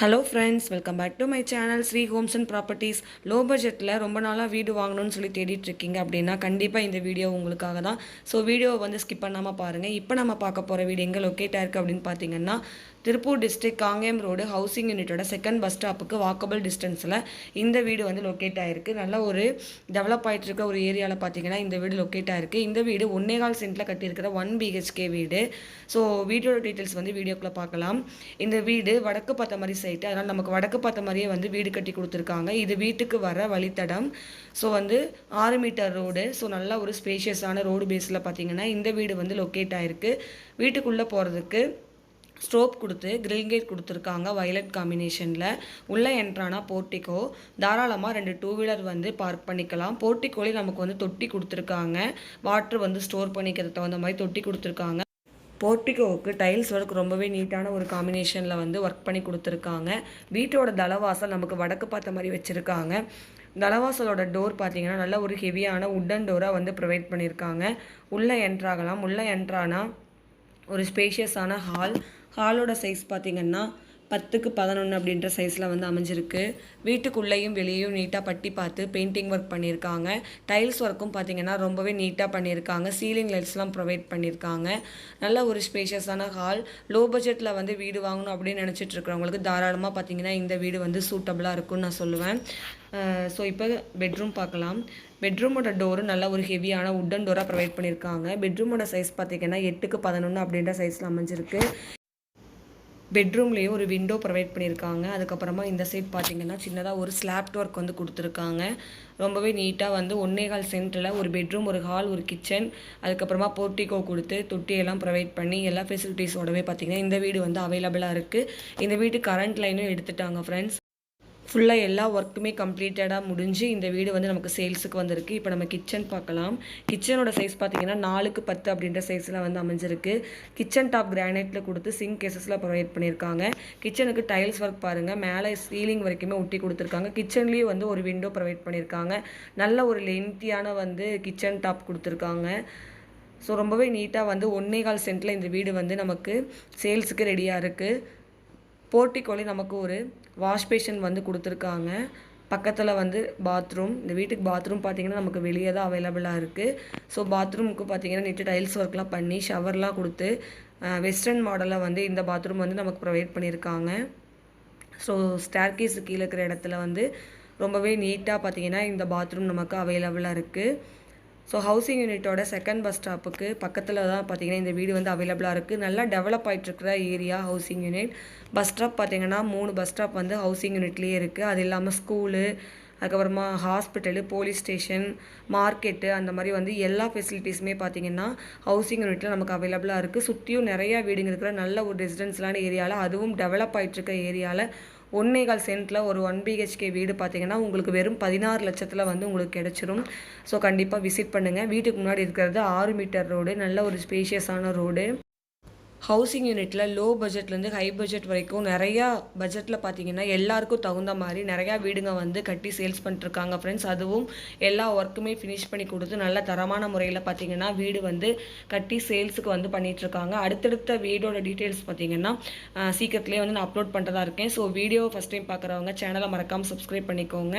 Hello friends welcome back to my channel Sri homes and properties low பட்ஜெட்டில் ரொம்ப நாளாக வீடு வாங்கணும்னு சொல்லி தேடிட்டு இருக்கீங்க அப்படின்னா கண்டிப்பாக இந்த வீடியோ உங்களுக்காக தான். ஸோ வீடியோவை வந்து ஸ்கிப் பண்ணாமல் பாருங்கள் இப்போ நம்ம பார்க்க போகிற வீடு எங்கே லொக்கேட் ஆயிருக்கு அப்படின்னு பார்த்தீங்கன்னா Tiruppur district Kangeyam road housing யூனிட்டோட second bus ஸ்டாப்புக்கு வாக்கபிள் டிஸ்டன்ஸில் இந்த வீடு வந்து லொக்கேட் ஆகிருக்கு நல்ல ஒரு டெவலப் ஆகிட்டு இருக்க ஒரு ஏரியாவில் பார்த்தீங்கன்னா இந்த வீடு லொக்கேட் ஆகிருக்கு இந்த வீடு ஒன்னேகால் சென்ட்டில் கட்டியிருக்கிற ஒன் பிஹெச்கே வீடு. ஸோ வீடியோட டீட்டெயில்ஸ் வந்து வீடியோக்குள்ளே பார்க்கலாம். இந்த வீடு வடக்கு பார்த்த மாதிரி சைட்டு அதனால் நமக்கு வடக்கு பார்த்த மாதிரியே வந்து வீடு கட்டி கொடுத்துருக்காங்க. இது வீட்டுக்கு வர வழித்தடம். ஸோ வந்து ஆறு மீட்டர் ரோடு ஸோ நல்ல ஒரு ஸ்பேஷியஸான ரோடு பேஸில் பார்த்தீங்கன்னா இந்த வீடு வந்து லொக்கேட் ஆயிருக்கு. வீட்டுக்குள்ளே போகிறதுக்கு ஸ்டோப் கொடுத்து கிரில் கேட் கொடுத்துருக்காங்க வயலட் காம்பினேஷனில் உள்ளே என்ட்ரானா போர்ட்டிக்கோ தாராளமாக ரெண்டு டூ வீலர் வந்து பார்க் பண்ணிக்கலாம். போர்ட்டிக்கோலே நமக்கு வந்து தொட்டி கொடுத்துருக்காங்க. வாட்டர் வந்து ஸ்டோர் பண்ணிக்கிறது தகுந்த மாதிரி தொட்டி கொடுத்துருக்காங்க. போர்ட்டிகோவுக்கு டைல்ஸ் ஒர்க் ரொம்பவே நீட்டான ஒரு காம்பினேஷனில் வந்து ஒர்க் பண்ணி கொடுத்துருக்காங்க. வீட்டோட தளவாசல் நமக்கு வடக்கு பார்த்த மாதிரி வச்சுருக்காங்க. தளவாசலோட டோர் பார்த்தீங்கன்னா நல்ல ஒரு ஹெவியான உட்டன் டோராக வந்து ப்ரொவைட் பண்ணியிருக்காங்க உள்ளே என்ட்ராகலாம் உள்ளே என்ட்ரானா ஒரு ஸ்பேஷியஸான ஹால் ஹாலோட சைஸ் பார்த்திங்கன்னா பத்துக்கு பதினொன்று அப்படின்ற சைஸில் வந்து அமைஞ்சிருக்கு. வீட்டுக்குள்ளேயும் வெளியேயும் நீட்டாக பட்டி பார்த்து பெயிண்டிங் ஒர்க் பண்ணியிருக்காங்க. டைல்ஸ் ஒர்க்கும் பார்த்திங்கன்னா ரொம்பவே நீட்டாக பண்ணியிருக்காங்க. சீலிங் லைட்ஸ்லாம் ப்ரொவைட் பண்ணியிருக்காங்க. நல்ல ஒரு ஸ்பேஷியஸான ஹால் லோ பட்ஜெட்டில் வந்து வீடு வாங்கணும் அப்படின்னு நினச்சிட்டு இருக்கிறவங்களுக்கு தாராளமாக பார்த்திங்கன்னா இந்த வீடு வந்து சூட்டபுளாக இருக்கும்னு நான் சொல்லுவேன். ஸோ இப்போ பெட்ரூம் பார்க்கலாம். பெட்ரூமோட டோரு நல்ல ஒரு ஹெவியான உட்டன் டோராக ப்ரொவைட் பண்ணியிருக்காங்க. பெட்ரூமோட சைஸ் பார்த்திங்கன்னா எட்டுக்கு பதினொன்று அப்படின்ற சைஸில் அமைஞ்சிருக்கு. பெட்ரூம்லேயே ஒரு விண்டோ ப்ரொவைட் பண்ணியிருக்காங்க அதுக்கப்புறமா இந்த சைட் பார்த்தீங்கன்னா சின்னதாக ஒரு ஸ்லாப்ட் ஒர்க் வந்து கொடுத்துருக்காங்க. ரொம்பவே நீட்டாக வந்து ஒன்னேகால் சென்டரில் ஒரு பெட்ரூம் ஒரு ஹால் ஒரு கிச்சன் அதுக்கப்புறமா போர்ட்டிகோ கொடுத்து தொட்டியெல்லாம் ப்ரொவைட் பண்ணி எல்லா ஃபெசிலிட்டிஸோடவே பார்த்தீங்கன்னா இந்த வீடு வந்து அவைலபிளாக இருக்குது இந்த வீட்டு கரண்ட் லைனும் எடுத்துட்டாங்க ஃப்ரெண்ட்ஸ் ஃபுல்லாக எல்லா ஒர்க்குமே கம்ப்ளீட்டடாக முடிஞ்சு இந்த வீடு வந்து நமக்கு சேல்ஸுக்கு வந்திருக்கு. இப்போ நம்ம கிச்சன் பார்க்கலாம். கிச்சனோட சைஸ் பார்த்தீங்கன்னா நாலுக்கு பத்து அப்படின்ற சைஸில் வந்து அமைஞ்சிருக்கு. கிச்சன் டாப் கிரானைட்டில் கொடுத்து சிங்க் கேசஸில் ப்ரொவைட் பண்ணியிருக்காங்க. கிச்சனுக்கு டைல்ஸ் ஒர்க் பாருங்கள் மேலே சீலிங் வரைக்குமே ஒட்டி கொடுத்துருக்காங்க. கிச்சன்லேயும் வந்து ஒரு விண்டோ ப்ரொவைட் பண்ணியிருக்காங்க. நல்ல ஒரு லென்த்தியான வந்து கிச்சன் டாப் கொடுத்துருக்காங்க. ஸோ ரொம்பவே நீட்டாக வந்து ஒன்னே கால் சென்ட்டில் இந்த வீடு வந்து நமக்கு சேல்ஸுக்கு ரெடியாக இருக்குது போர்ட்டிக்கோலே நமக்கு ஒரு வாஷ் பேஷன் வந்து கொடுத்துருக்காங்க. பக்கத்தில் வந்து பாத்ரூம் இந்த வீட்டுக்கு பாத்ரூம் பார்த்தீங்கன்னா நமக்கு வெளியே தான் அவைலபிளாக இருக்குது ஸோ பாத்ரூமுக்கு பார்த்தீங்கன்னா நிட்டு டைல்ஸ் ஒர்க்லாம் பண்ணி ஷவர்லாம் கொடுத்து வெஸ்டர்ன் மாடலில் வந்து இந்த பாத்ரூம் வந்து நமக்கு ப்ரொவைட் பண்ணியிருக்காங்க ஸோ ஸ்டேர்கேஸு கீழே இருக்கிற இடத்துல வந்து ரொம்பவே நீட்டாக பார்த்தீங்கன்னா இந்த பாத்ரூம் நமக்கு அவைலபிளாக இருக்குது ஸோ ஹவுசிங் யூனிட்டோட செகண்ட் பஸ் ஸ்டாப்புக்கு பக்கத்தில் தான் பார்த்தீங்கன்னா இந்த வீடு வந்து அவைலபிளாக இருக்குது நல்லா develop ஆகிட்டுருக்கிற area housing unit bus stop பார்த்தீங்கன்னா மூணு பஸ் ஸ்டாப் வந்து ஹவுசிங் யூனிட்லேயே இருக்குது அது இல்லாமல் ஸ்கூலு அதுக்கப்புறமா ஹாஸ்பிட்டலு போலீஸ் ஸ்டேஷன் மார்க்கெட்டு அந்த மாதிரி வந்து எல்லா ஃபெசிலிட்டிஸுமே பார்த்தீங்கன்னா ஹவுசிங் யூனிட்டில் நமக்கு அவைலபிளாக இருக்குது சுற்றியும் நிறையா வீடுங்க இருக்கிற நல்ல ஒரு ரெசிடென்ஸ்லான ஏரியாவில் அதுவும் டெவலப் ஆகிட்டுருக்க ஏரியாவில் ஒன்னேகால் சென்ட்டில் ஒரு ஒன் பிஹெச்கே வீடு பார்த்தீங்கன்னா உங்களுக்கு வெறும் பதினாறு லட்சத்தில் வந்து உங்களுக்கு கிடச்சிரும். ஸோ கண்டிப்பாக விசிட் பண்ணுங்கள் வீட்டுக்கு முன்னாடி இருக்கிறது ஆறு மீட்டர் ரோடு நல்ல ஒரு ஸ்பேஷியஸான ரோடு ஹவுசிங் யூனிட்டில் லோ பட்ஜெட்லேருந்து ஹை பட்ஜெட் வரைக்கும் நிறையா பட்ஜெட்டில் பார்த்தீங்கன்னா எல்லாருக்கும் தகுந்த மாதிரி நிறையா வீடுங்க வந்து கட்டி சேல்ஸ் பண்ணிட்டுருக்காங்க ஃப்ரெண்ட்ஸ் அதுவும் எல்லா ஒர்க்குமே ஃபினிஷ் பண்ணி கொடுத்து நல்ல தரமான முறையில் பார்த்தீங்கன்னா வீடு வந்து கட்டி சேல்ஸுக்கு வந்து பண்ணிகிட்ருக்காங்க அடுத்தடுத்த வீடோட டீட்டெயில்ஸ் பார்த்தீங்கன்னா சீக்கிரத்துலேயே வந்து நான் அப்லோட் பண்ணுறதா இருக்கேன். ஸோ வீடியோ ஃபஸ்ட் டைம் பார்க்குறவங்க சேனலை மறக்காமல் சப்ஸ்கிரைப் பண்ணிக்கோங்க.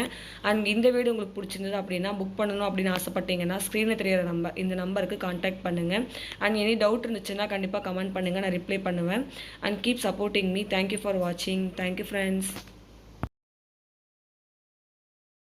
அண்ட் இந்த வீடு உங்களுக்கு பிடிச்சிருந்தது அப்படின்னா புக் பண்ணணும் அப்படின்னு ஆசைப்பட்டீங்கன்னா ஸ்க்ரீனில் தெரியிற நம்பர் இந்த நம்பருக்கு கான்டாக்ட் பண்ணுங்கள் அண்ட் எனி டவுட் இருந்துச்சுன்னா கண்டிப்பாக கமெண்ட் பண்ணுங்கள் பண்ணுங்கள் நான் ரிப்ளை பண்ணுவேன். And keep supporting me thank you for வாட்சிங் தேங்க்யூ ஃப்ரெண்ட்ஸ்